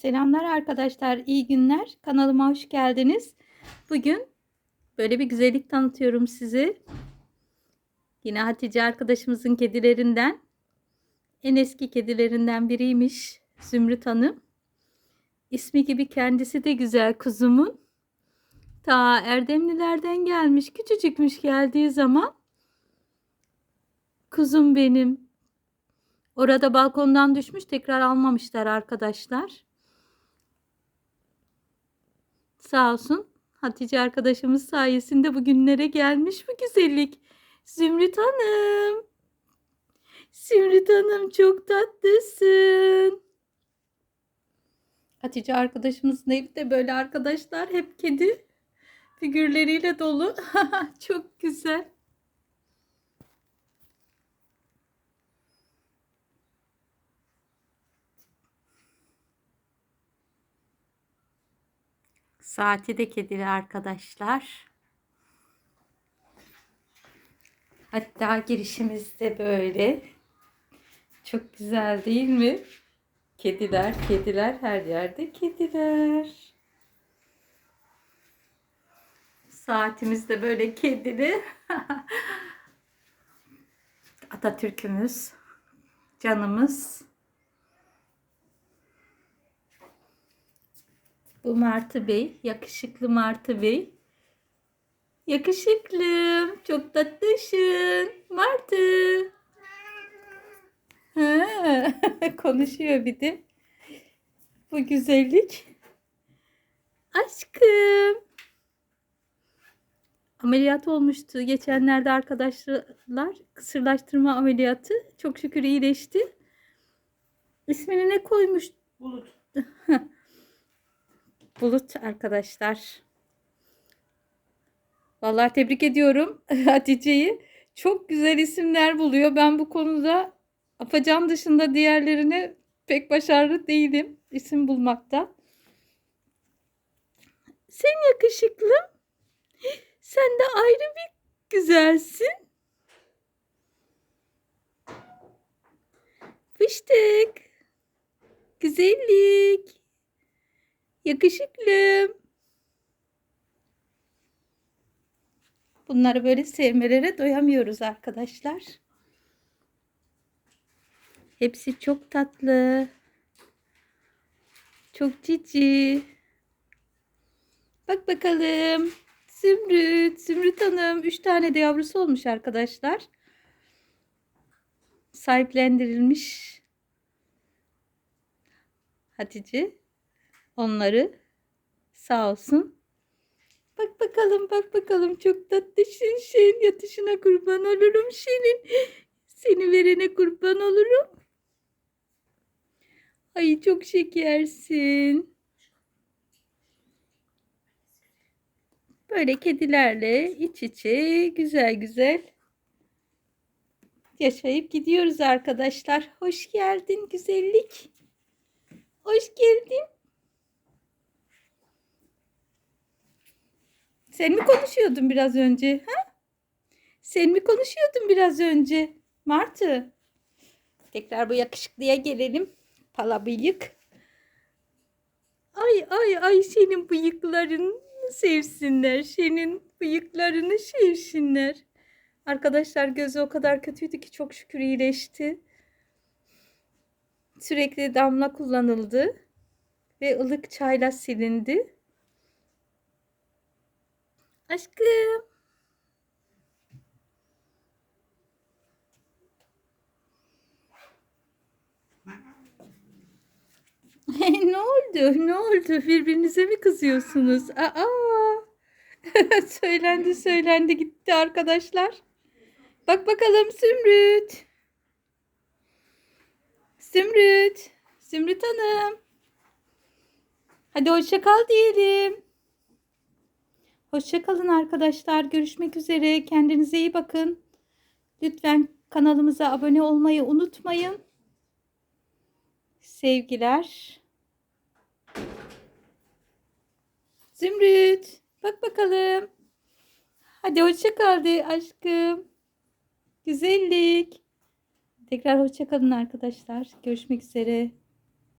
Selamlar arkadaşlar, iyi günler. Kanalıma hoş geldiniz. Bugün böyle bir güzellik tanıtıyorum size. Yine Hatice arkadaşımızın kedilerinden. En eski kedilerinden biriymiş Zümrüt Hanım. İsmi gibi kendisi de güzel kuzumun. Ta Erdemlilerden gelmiş, küçücükmüş geldiği zaman. Kuzum benim. Orada balkondan düşmüş tekrar almamışlar arkadaşlar. Sağ olsun Hatice arkadaşımız sayesinde bugünlere gelmiş bu güzellik. Zümrüt Hanım. Zümrüt Hanım çok tatlısın. Hatice arkadaşımızın evi de böyle arkadaşlar hep kedi figürleriyle dolu. çok güzel. Saati de kedili arkadaşlar. Hatta girişimiz de böyle. Çok güzel değil mi? Kediler, kediler her yerde kediler. Saatimiz de böyle kedili. Atatürk'ümüz, canımız. Bu Martı Bey, yakışıklı Martı Bey. Yakışıklım, çok tatlısın. Martı. Ha, konuşuyor bir de. Bu güzellik. Aşkım. Ameliyat olmuştu geçenlerde arkadaşlar. Kısırlaştırma ameliyatı. Çok şükür iyileşti. İsmini ne koymuş? Bulut. Bulut arkadaşlar. Vallahi tebrik ediyorum Hatice'yi. Çok güzel isimler buluyor. Ben bu konuda Afacan dışında diğerlerine pek başarılı değilim isim bulmakta. Sen yakışıklı. Sen de ayrı bir güzelsin. Fıştık. Güzellik. Yakışıklım. Bunları böyle sevmelere doyamıyoruz arkadaşlar. Hepsi çok tatlı. Çok cici. Bak bakalım. Zümrüt. Zümrüt Hanım. Üç tane de yavrusu olmuş arkadaşlar. Sahiplendirilmiş. Hatice. Onları sağ olsun. Bak bakalım bak bakalım çok tatlısın sen yatışına kurban olurum senin. Seni verene kurban olurum. Ay çok şekersin. Böyle kedilerle iç içe güzel güzel yaşayıp gidiyoruz arkadaşlar. Hoş geldin güzellik. Hoş geldin. Sen mi konuşuyordun biraz önce? Ha? Sen mi konuşuyordun biraz önce? Martı. Tekrar bu yakışıklıya gelelim. Pala bıyık. Ay ay ay senin bıyıkların sevsinler. Senin bıyıklarını sevsinler. Arkadaşlar gözü o kadar kötüydü ki çok şükür iyileşti. Sürekli damla kullanıldı ve ılık çayla silindi. Aşkım. ne oldu? Ne oldu? Birbirinize mi kızıyorsunuz? Aa! söylendi söylendi gitti arkadaşlar. Bak bakalım Zümrüt. Zümrüt. Zümrüt Hanım. Hadi hoşça kal diyelim. Hoşçakalın arkadaşlar. Görüşmek üzere. Kendinize iyi bakın. Lütfen kanalımıza abone olmayı unutmayın. Sevgiler. Zümrüt. Bak bakalım. Hadi hoşçakal de aşkım. Güzellik. Tekrar hoşçakalın arkadaşlar. Görüşmek üzere.